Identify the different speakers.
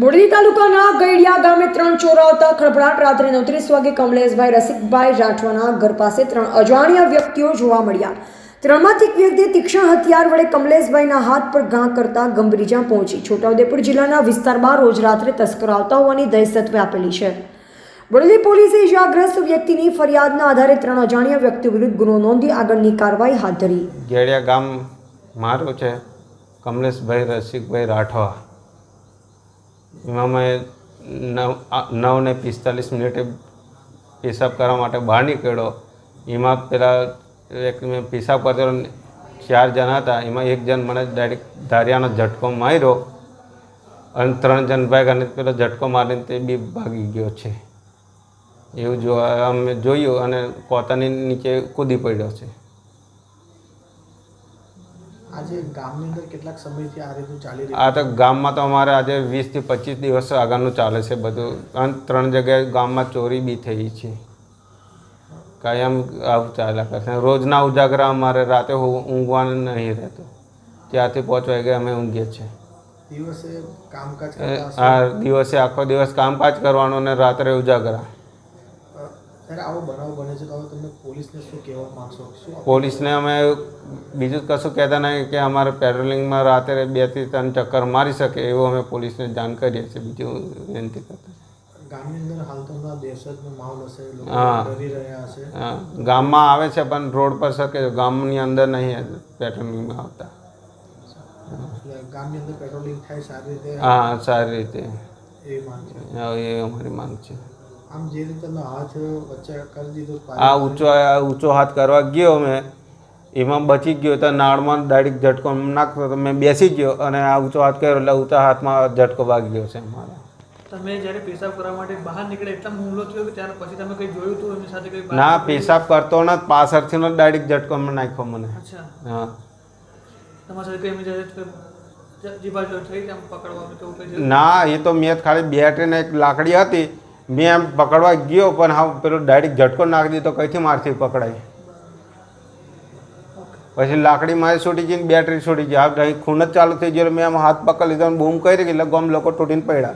Speaker 1: બોડેલી તાલુકાના ગઈડિયા ગામે ત્રણ ચોર આવતા ખળભળાટ રાત્રે નવત્રીસ વાગે કમલેશભાઈ રસિકભાઈ રાઠવાના ઘર પાસે ત્રણ અજાણ્યા વ્યક્તિઓ જોવા મળ્યા. ત્રણમાંથી એક વ્યક્તિએ તીક્ષ્ણ હથિયાર વડે કમલેશભાઈના હાથ પર ઘા કરતા ગંભીર પહોંચી. છોટાઉદેપુર જિલ્લાના વિસ્તારમાં રોજ રાત્રે તસ્કર આવતા હોવાની દહેશત વ્યાપેલી છે. બોડેલી પોલીસે ઇજાગ્રસ્ત વ્યક્તિની ફરિયાદના આધારે ત્રણ અજાણ્યા વ્યક્તિઓ વિરુદ્ધ ગુનો નોંધી આગળની કાર્યવાહી હાથ ધરી.
Speaker 2: ગેડિયા ગામ મારું છે, કમલેશભાઈ રસિકભાઈ રાઠવા. એમાં મેં નવ નવને પિસ્તાલીસ મિનિટે પેશાબ કરવા માટે બહાર નીકળ્યો. એમાં પેલા એક મેં પેશાબ કરતો ચાર જણા હતા. એમાં એક જણ મને ડાયરેક્ટ ધારિયાનો ઝટકો માર્યો અને ત્રણ જણ ભાઈ અને પેલો ઝટકો મારીને તે બી ભાગી ગયો છે. એવું જો અમે જોયું અને કોતાની નીચે કૂદી પડ્યો છે.
Speaker 3: આજે ગામની અંદર કેટલાક સમયથી આ રીતનું ચાલી
Speaker 2: આ તો ગામમાં તો અમારે આજે વીસથી પચીસ દિવસ આગળનું ચાલે છે બધું. અને ત્રણ જગ્યાએ ગામમાં ચોરી બી થઈ છે. કાયમ આવું ચાલ્યા કરશે રોજના ઉજાગરા અમારે રાતે ઊંઘવાનું નહીં રહેતું. ત્યાંથી પાંચ વાગે અમે ઊંઘીએ છીએ.
Speaker 3: દિવસે કામકાજ.
Speaker 2: આ દિવસે આખો દિવસ કામકાજ કરવાનું ને રાત્રે ઉજાગરા.
Speaker 3: ત્યારે આવો બનાવ બને છે તો હવે તમે પોલીસને શું કહેવા માંગશો?
Speaker 2: પોલીસને અમે બીજું કશું કહેતા નહીં કે અમારે પેટ્રોલિંગમાં રાત્રે બેથી ત્રણ ચક્કર મારી શકે એવું અમે પોલીસને જાણ કરીએ છીએ બીજું વિનંતી કરતા ગામમાં આવે છે પણ રોડ પર શકે ગામની અંદર નહીં પેટ્રોલિંગમાં આવતા.
Speaker 3: ગામની અંદર પેટ્રોલિંગ થાય સારી રીતે?
Speaker 2: હા સારી રીતે.
Speaker 3: માંગ છે.
Speaker 2: હા, એ અમારી માંગ છે.
Speaker 3: આમ જે રીતે હાથ વચ્ચે કરી દીધો
Speaker 2: આ ઊંચો ઊંચો હાથ કરવા ગયો મેં એમાં બચી ગયો તો નાળમાં ડાયરેક્ટ ઝટકો નાખતો તો મેં બેસી ગયો અને આ ઊંચો હાથ કર્યો એટલે ઊંચા હાથમાં ઝટકો વાગી ગયો છે મારા.
Speaker 4: તમે જ્યારે પેશાબ કરવા માટે બહાર નીકળે એટલા હુમલો થયો કે ત્યાર પછી તમે કંઈ જોયું હતું એમની સાથે કંઈ
Speaker 2: ના પેશાબ કરતો ને પાછળથી નો ડાયરેક્ટ ઝટકો નાખ્યો મને.
Speaker 4: અચ્છા.
Speaker 2: હા.
Speaker 4: તમારા સાથે કંઈ એમની?
Speaker 2: ના એ તો મેં ખાલી બેટરી ને એક લાકડી હતી મેં એમ પકડવા ગયો પણ હા પેલો ડાયરેક્ટ ઝટકો નાખી દીધો કઈથી મારથી પકડાય? પછી લાકડી મારી છૂટી ગઈ બેટરી છૂટી ગઈ. આ અહીં ખૂન જ ચાલુ થઈ ગયો. મેં આમ હાથ પકડી લીધો બૂમ કરી એટલે ગમ લોકો તૂટીને પડ્યા.